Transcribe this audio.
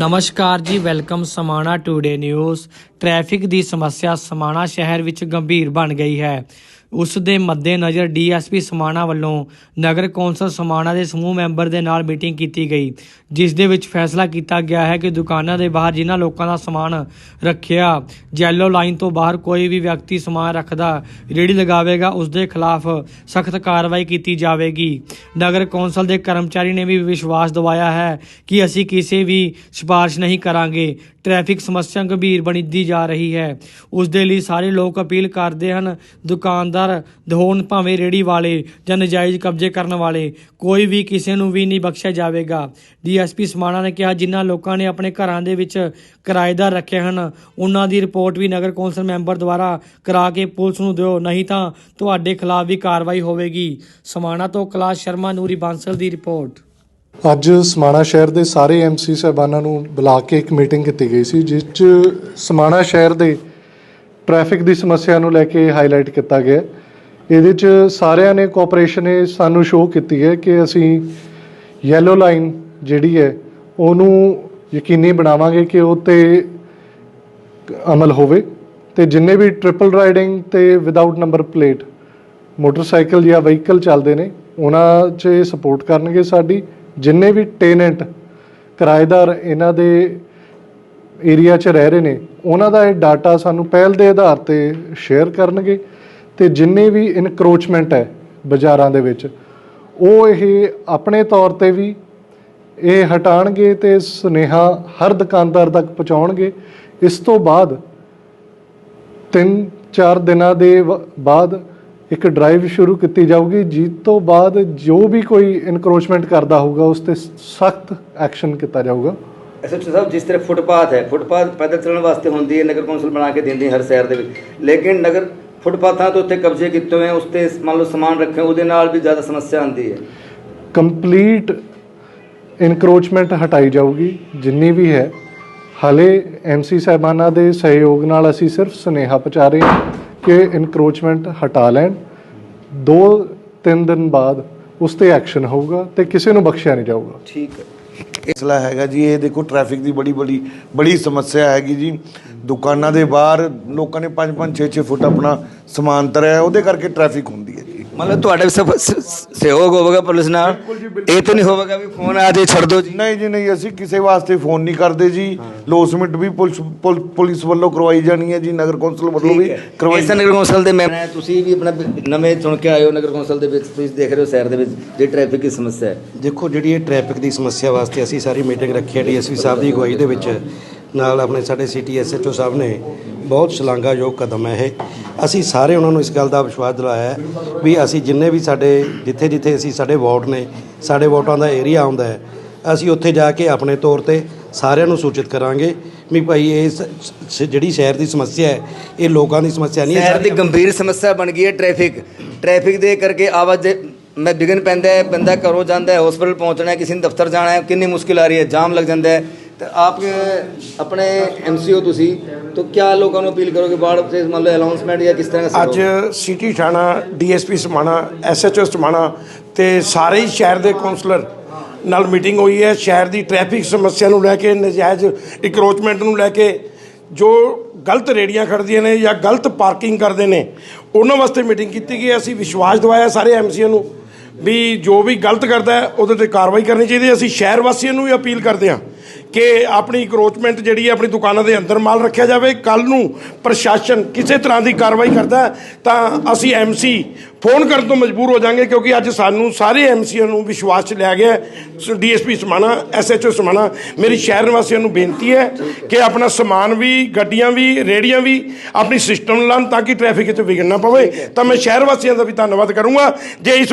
ਨਮਸਕਾਰ ਜੀ, welcome Samana today news. Traffic ਦੀ ਸਮੱਸਿਆ ਸਮਾਣਾ ਸ਼ਹਿਰ ਵਿੱਚ ਗੰਭੀਰ ਬਣ ਗਈ ਹੈ। ਉਸ ਦੇ ਮੱਦੇਨਜ਼ਰ ਡੀਐਸਪੀ ਸਮਾਣਾ ਵੱਲੋਂ ਨਗਰ ਕੌਂਸਲ ਸਮਾਣਾ ਦੇ ਸਮੂਹ ਮੈਂਬਰ ਦੇ ਨਾਲ ਮੀਟਿੰਗ ਕੀਤੀ ਗਈ, ਜਿਸ ਦੇ ਵਿੱਚ ਫੈਸਲਾ ਕੀਤਾ ਗਿਆ ਹੈ ਕਿ ਦੁਕਾਨਾਂ ਦੇ ਬਾਹਰ ਜਿਨ੍ਹਾਂ ਲੋਕਾਂ ਦਾ ਸਮਾਨ ਰੱਖਿਆ ਜੈਲੋ ਲਾਈਨ ਤੋਂ ਬਾਹਰ ਕੋਈ ਵੀ ਵਿਅਕਤੀ ਸਮਾਨ ਰੱਖਦਾ ਰੇੜੀ ਲਗਾਵੇਗਾ ਉਸ ਦੇ ਖਿਲਾਫ ਸਖਤ ਕਾਰਵਾਈ ਕੀਤੀ ਜਾਵੇਗੀ। ਨਗਰ ਕੌਂਸਲ ਦੇ ਕਰਮਚਾਰੀ ਨੇ ਵੀ ਵਿਸ਼ਵਾਸ ਦਿਵਾਇਆ ਹੈ ਕਿ ਅਸੀਂ ਕਿਸੇ ਵੀ ਸਿਫਾਰਿਸ਼ ਨਹੀਂ ਕਰਾਂਗੇ। ਟ੍ਰੈਫਿਕ ਸਮੱਸਿਆ ਗੰਭੀਰ ਬਣਦੀ ਜਾ ਰਹੀ ਹੈ। ਉਸ ਦੇ ਲਈ ਸਾਰੇ ਲੋਕ ਅਪੀਲ ਕਰਦੇ ਹਨ, ਦੁਕਾਨਦਾਰ ਹੋਣ ਭਾਵੇਂ ਰੇੜੀ ਵਾਲੇ ਜਾਂ ਨਜਾਇਜ਼ ਕਬਜ਼ੇ ਕਰਨ ਵਾਲੇ, ਕੋਈ ਵੀ ਕਿਸੇ ਨੂੰ ਵੀ ਨਹੀਂ ਬਖਸ਼ਿਆ ਜਾਵੇਗਾ। ਡੀਐਸਪੀ ਸਮਾਣਾ ਨੇ ਕਿਹਾ, ਜਿਨ੍ਹਾਂ ਲੋਕਾਂ ਨੇ ਆਪਣੇ ਘਰਾਂ ਦੇ ਵਿੱਚ ਕਿਰਾਏਦਾਰ ਰੱਖੇ ਹਨ, ਉਹਨਾਂ ਦੀ ਰਿਪੋਰਟ ਵੀ ਨਗਰ ਕੌਂਸਲ ਮੈਂਬਰ ਦੁਆਰਾ ਕਰਾ ਕੇ ਪੁਲਿਸ ਨੂੰ ਦਿਓ, ਨਹੀਂ ਤਾਂ ਤੁਹਾਡੇ ਖਿਲਾਫ ਵੀ ਕਾਰਵਾਈ ਹੋਵੇਗੀ। ਸਮਾਣਾ ਤੋਂ ਕੈਲਾਸ਼ ਸ਼ਰਮਾ, ਨੂਰੀ ਬਾਂਸਲ ਦੀ ਰਿਪੋਰਟ। ਅੱਜ ਸਮਾਣਾ ਸ਼ਹਿਰ ਦੇ ਸਾਰੇ ਐਮਸੀ ਸਾਹਿਬਾਨਾਂ ਨੂੰ ਬੁਲਾ ਕੇ ਇੱਕ ਮੀਟਿੰਗ ਕੀਤੀ ਗਈ ਸੀ, ਜਿਸ 'ਚ ਸਮਾਣਾ ਸ਼ਹਿਰ ਦੇ ਟ੍ਰੈਫਿਕ ਦੀ ਸਮੱਸਿਆ ਨੂੰ ਲੈ ਕੇ ਹਾਈਲਾਈਟ ਕੀਤਾ ਗਿਆ। ਇਹਦੇ 'ਚ ਸਾਰਿਆਂ ਨੇ ਕੋਆਪਰੇਸ਼ਨ ਨੇ ਸਾਨੂੰ ਸ਼ੋਅ ਕੀਤੀ ਹੈ ਕਿ ਅਸੀਂ ਯੈਲੋ ਲਾਈਨ ਜਿਹੜੀ ਹੈ, ਉਹਨੂੰ ਯਕੀਨੀ ਬਣਾਵਾਂਗੇ ਕਿ ਉਹ ਤੇ ਅਮਲ ਹੋਵੇ ਤੇ ਜਿੰਨੇ ਵੀ ਟ੍ਰਿਪਲ ਰਾਈਡਿੰਗ ਤੇ ਵਿਦਆਊਟ ਨੰਬਰ ਪਲੇਟ ਮੋਟਰਸਾਈਕਲ ਜਾਂ ਵਹੀਕਲ ਚੱਲਦੇ ਨੇ, ਉਹਨਾਂ 'ਚ ਸਪੋਰਟ ਕਰਨਗੇ ਸਾਡੀ। ਜਿੰਨੇ ਵੀ ਟੈਨੈਂਟ ਕਿਰਾਏਦਾਰ ਇਹਨਾਂ ਦੇ ਏਰੀਆ 'ਚ ਰਹਿ ਰਹੇ ਨੇ, ਉਹਨਾਂ ਦਾ ਇਹ ਡਾਟਾ ਸਾਨੂੰ ਪਹਿਲ ਦੇ ਆਧਾਰ ਤੇ ਸ਼ੇਅਰ ਕਰਨਗੇ ਤੇ ਜਿੰਨੇ ਵੀ ਇਨਕਰੋਚਮੈਂਟ ਹੈ ਬਾਜ਼ਾਰਾਂ ਦੇ ਵਿੱਚ, ਉਹ ਇਹ ਆਪਣੇ ਤੌਰ ਤੇ ਵੀ ਇਹ ਹਟਾਣਗੇ ਤੇ ਸੁਨੇਹਾ ਹਰ ਦੁਕਾਨਦਾਰ ਤੱਕ ਪਹੁੰਚਾਉਣਗੇ। ਇਸ ਤੋਂ ਬਾਅਦ ਤਿੰਨ ਚਾਰ ਦਿਨਾਂ ਦੇ ਵ- ਬਾਅਦ ਇੱਕ ਡਰਾਈਵ ਸ਼ੁਰੂ ਕੀਤੀ ਜਾਊਗੀ ਜਿਸ ਤੋਂ ਬਾਅਦ ਜੋ ਵੀ ਕੋਈ ਇਨਕਰੋਚਮੈਂਟ ਕਰਦਾ ਹੋਊਗਾ ਉਸ ਤੇ ਸਖਤ ਐਕਸ਼ਨ ਕੀਤਾ ਜਾਊਗਾ। ਐਸਐਚਓ ਸਾਹਿਬ ਜਿਸ ਤਰ੍ਹਾਂ ਫੁੱਟਪਾਥ ਹੈ ਫੁੱਟਪਾਥ ਪੈਦਲ ਚੱਲਣ ਵਾਸਤੇ ਹੁੰਦੀ ਹੈ ਨਗਰ ਕੌਂਸਲ ਬਣਾ ਕੇ ਦਿੰਦੀ ਹੈ ਹਰ ਸ਼ਹਿਰ ਦੇ ਵਿੱਚ। ਲੇਕਿਨ ਨਗਰ ਫੁੱਟਪਾਥਾਂ ਤੋਂ ਉੱਤੇ ਕਬਜ਼ੇ ਕੀਤੇ ਹੋਏ ਉਸ ਤੇ ਮੰਨ ਲਓ ਸਮਾਨ ਰੱਖੇ ਉਹਦੇ ਨਾਲ ਵੀ ਜ਼ਿਆਦਾ ਸਮੱਸਿਆ ਆਉਂਦੀ ਹੈ। ਕੰਪਲੀਟ ਇਨਕਰੋਚਮੈਂਟ ਹਟਾਈ ਜਾਊਗੀ ਜਿੰਨੀ ਵੀ ਹੈ। ਹਲੇ ਐਮਸੀ ਸਾਹਿਬਾਨਾਂ ਦੇ ਸਹਿਯੋਗ ਨਾਲ ਅਸੀਂ ਸਿਰਫ ਸੁਨੇਹਾ ਪਹੁੰਚਾ ਰਹੇ ਹਾਂ ਕਿ ਇਨਕਰੋਚਮੈਂਟ ਹਟਾ ਲੈਣ। ਦੋ, ਤਿੰਨ ਦਿਨ ਬਾਅਦ ਉਸ ਤੇ ਐਕਸ਼ਨ ਹੋਊਗਾ ਤੇ ਕਿਸੇ ਨੂੰ ਬਖਸ਼ਿਆ ਨਹੀਂ ਜਾਊਗਾ। ਠੀਕ ਹੈ। ਮਸਲਾ ਹੈਗਾ ਜੀ, ਇਹ ਦੇਖੋ ਟ੍ਰੈਫਿਕ ਦੀ ਬੜੀ ਬੜੀ ਬੜੀ ਸਮੱਸਿਆ ਹੈਗੀ ਜੀ। ਦੁਕਾਨਾਂ ਦੇ ਬਾਹਰ ਲੋਕਾਂ ਨੇ 5 5 6 6 ਫੁੱਟ ਆਪਣਾ ਸਮਾਨ ਤਰਿਆ ਉਹਦੇ ਕਰਕੇ ਟ੍ਰੈਫਿਕ ਹੁੰਦੀ ਮਤਲਬ ਤੁਹਾਡਾ ਸਭ ਸਹਿਯੋਗ ਹੋਵੇਗਾ ਪੁਲਿਸ ਨਾਲ। ਇਹ ਤਾਂ ਨਹੀਂ ਹੋਵੇਗਾ ਵੀ ਫੋਨ ਆ ਜੇ ਛੱਡ ਦਿਓ ਜੀ। ਨਹੀਂ ਜੀ ਨਹੀਂ ਅਸੀਂ ਕਿਸੇ ਵਾਸਤੇ ਫੋਨ ਨਹੀਂ ਕਰਦੇ ਜੀ। ਲੋਸਮਿੰਟ ਵੀ ਪੁਲਿਸ ਪੁਲ- ਪੁਲਿਸ ਵੱਲੋਂ ਕਰਵਾਈ ਜਾਣੀ ਹੈ ਜੀ ਨਗਰ ਕੌਂਸਲ ਵੱਲੋਂ ਵੀ ਕਰਵਾਈ ਇਸ ਨਗਰ ਕੌਂਸਲ ਦੇ ਮੈਂ ਤੁਸੀਂ ਵੀ ਆਪਣਾ ਨਵੇਂ ਚੁਣ ਕੇ ਆਏ ਹੋ ਨਗਰ ਕੌਂਸਲ ਦੇ ਵਿੱਚ ਤੁਸੀਂ ਦੇਖ ਰਹੇ ਹੋ ਸ਼ਹਿਰ ਦੇ ਵਿੱਚ ਜੇ ਟ੍ਰੈਫਿਕ ਦੀ ਸਮੱਸਿਆ ਹੈ। ਦੇਖੋ ਜਿਹੜੀ ਇਹ ਟ੍ਰੈਫਿਕ ਦੀ ਸਮੱਸਿਆ ਵਾਸਤੇ ਅਸੀਂ ਸਾਰੀ ਮੀਟਿੰਗ ਰੱਖੀ ਹੈ ਡੀਐਸਪੀ ਸਾਹਿਬ ਦੀ ਅਗਵਾਈ ਦੇ ਵਿੱਚ ਨਾਲ ਆਪਣੇ ਸਾਡੇ ਸਿਟੀ ਐਸਐਚਓ ਸਾਹਿਬ ਨੇ ਬਹੁਤ ਸ਼ਲਾਘਾਯੋਗ ਕਦਮ ਹੈ ਇਹ। ਅਸੀਂ ਸਾਰੇ ਉਹਨਾਂ ਨੂੰ ਇਸ ਗੱਲ ਦਾ ਵਿਸ਼ਵਾਸ ਦਿਲਾਇਆ ਵੀ ਅਸੀਂ ਜਿੰਨੇ ਵੀ ਸਾਡੇ, ਜਿੱਥੇ ਜਿੱਥੇ ਅਸੀਂ ਸਾਡੇ ਵਾਰਡ ਨੇ, ਸਾਡੇ ਵੋਟਾਂ ਦਾ ਏਰੀਆ ਆਉਂਦਾ ਹੈ, ਅਸੀਂ ਉੱਥੇ ਜਾ ਕੇ ਆਪਣੇ ਤੌਰ ਤੇ ਸਾਰਿਆਂ ਨੂੰ ਸੂਚਿਤ ਕਰਾਂਗੇ ਵੀ ਭਾਈ ਇਹ ਸ- ਜਿਹੜੀ ਸ਼ਹਿਰ ਦੀ ਸਮੱਸਿਆ ਹੈ, ਇਹ ਲੋਕਾਂ ਦੀ ਸਮੱਸਿਆ ਨਹੀਂ ਹੈ। ਸ਼ਹਿਰ ਦੀ ਗੰਭੀਰ ਸਮੱਸਿਆ ਬਣ ਗਈ ਹੈ ਟ੍ਰੈਫਿਕ। ਟ੍ਰੈਫਿਕ ਦੇ ਕਰਕੇ ਆਵਾਜ਼ ਮੈਂ ਵਿਘਨ ਪੈਂਦਾ ਹੈ, ਬੰਦਾ ਘਰੋਂ ਜਾਂਦਾ ਹੈ ਹਸਪੀਟਲ ਪਹੁੰਚਣਾ ਹੈ, ਕਿਸੇ ਨੂੰ ਦਫ਼ਤਰ ਜਾਣਾ ਹੈ, ਕਿੰਨੀ ਮੁਸ਼ਕਿਲ ਆ ਰਹੀ ਹੈ, ਜਾਮ ਲੱਗ ਜਾਂਦਾ ਹੈ। ਤਾਂ ਆਪ ਅ, ਆਪਣੇ ਐਮਸੀਓ ਤੁਸੀਂ ਤਾਂ ਕਿਆ ਲੋਕਾਂ ਨੂੰ ਅਪੀਲ ਕਰੋਗੇ? ਬਾੜ ਤੇ ਮੰਨ ਲਓ ਅਨਾਉਂਸਮੈਂਟ ਜਾਂ ਕਿਸ ਤਰ੍ਹਾਂ ਅੱਜ ਸਿਟੀ ਥਾਣਾ ਡੀਐਸਪੀ ਸਮਾਣਾ ਐਸਐਚਓ ਸਮਾਣਾ ਤੇ ਸਾਰੇ ਹੀ ਸ਼ਹਿਰ ਦੇ ਕਾਉਂਸਲਰ ਨਾਲ ਮੀਟਿੰਗ ਹੋਈ ਹੈ। ਸ਼ਹਿਰ ਦੀ ਟ੍ਰੈਫਿਕ ਸਮੱਸਿਆ ਨੂੰ ਲੈ ਕੇ ਨਜਾਇਜ਼ ਇਕਰੋਚਮੈਂਟ ਨੂੰ ਲੈ ਕੇ ਜੋ ਗਲਤ ਰੇੜੀਆਂ ਖੜਦੀਆਂ ਨੇ ਜਾਂ ਗਲਤ ਪਾਰਕਿੰਗ ਕਰਦੇ ਨੇ ਉਹਨਾਂ ਵਾਸਤੇ ਮੀਟਿੰਗ ਕੀਤੀ ਗਈ ਹੈ। ਅਸੀਂ ਵਿਸ਼ਵਾਸ ਦਿਵਾਇਆ ਸਾਰੇ ਐਮਸੀਆਂ ਨੂੰ ਵੀ ਜੋ ਵੀ ਗਲਤ ਕਰਦਾ ਉਹਦੇ ਤੇ ਕਾਰਵਾਈ ਕਰਨੀ ਚਾਹੀਦੀ ਅਸੀਂ ਸ਼ਹਿਰ ਵਾਸੀਆਂ ਨੂੰ ਵੀ ਅਪੀਲ ਕਰਦੇ ਹਾਂ। ਕਿ ਆਪਣੀ ਕਰੋਚਮੈਂਟ ਜਿਹੜੀ ਹੈ ਆਪਣੀ ਦੁਕਾਨਾਂ ਦੇ ਅੰਦਰ ਮਾਲ ਰੱਖਿਆ ਜਾਵੇ। ਕੱਲ ਨੂੰ ਪ੍ਰਸ਼ਾਸਨ ਕਿਸੇ ਤਰ੍ਹਾਂ ਦੀ ਕਾਰਵਾਈ ਕਰਦਾ ਤਾਂ ਅਸੀਂ ਐਮਸੀ ਫੋਨ ਕਰਨ ਤੋਂ ਮਜਬੂਰ ਹੋ ਜਾਾਂਗੇ ਕਿਉਂਕਿ ਅੱਜ ਸਾਨੂੰ ਸਾਰੇ ਐਮਸੀਆਂ ਨੂੰ ਵਿਸ਼ਵਾਸ 'ਚ ਲਿਆ ਗਿਆ ਡੀਐਸਪੀ ਸਮਾਣਾ ਐਸਐਚਓ ਸਮਾਣਾ, ਮੇਰੀ ਸ਼ਹਿਰ ਨਿਵਾਸੀਆਂ ਨੂੰ ਬੇਨਤੀ ਹੈ ਕਿ ਆਪਣਾ ਸਮਾਨ ਵੀ, ਗੱਡੀਆਂ ਵੀ ਰੇੜੀਆਂ ਵੀ ਆਪਣੀ ਸਿਸਟਮ ਲਾਉਣ ਤਾਂ ਕਿ ਟ੍ਰੈਫਿਕ 'ਚ ਵਿਘਨ ਨਾ ਪਵੇ। ਤਾਂ ਮੈਂ ਸ਼ਹਿਰ ਵਾਸੀਆਂ ਦਾ ਵੀ ਧੰਨਵਾਦ ਕਰੂੰਗਾ। ਜੇ ਇਸ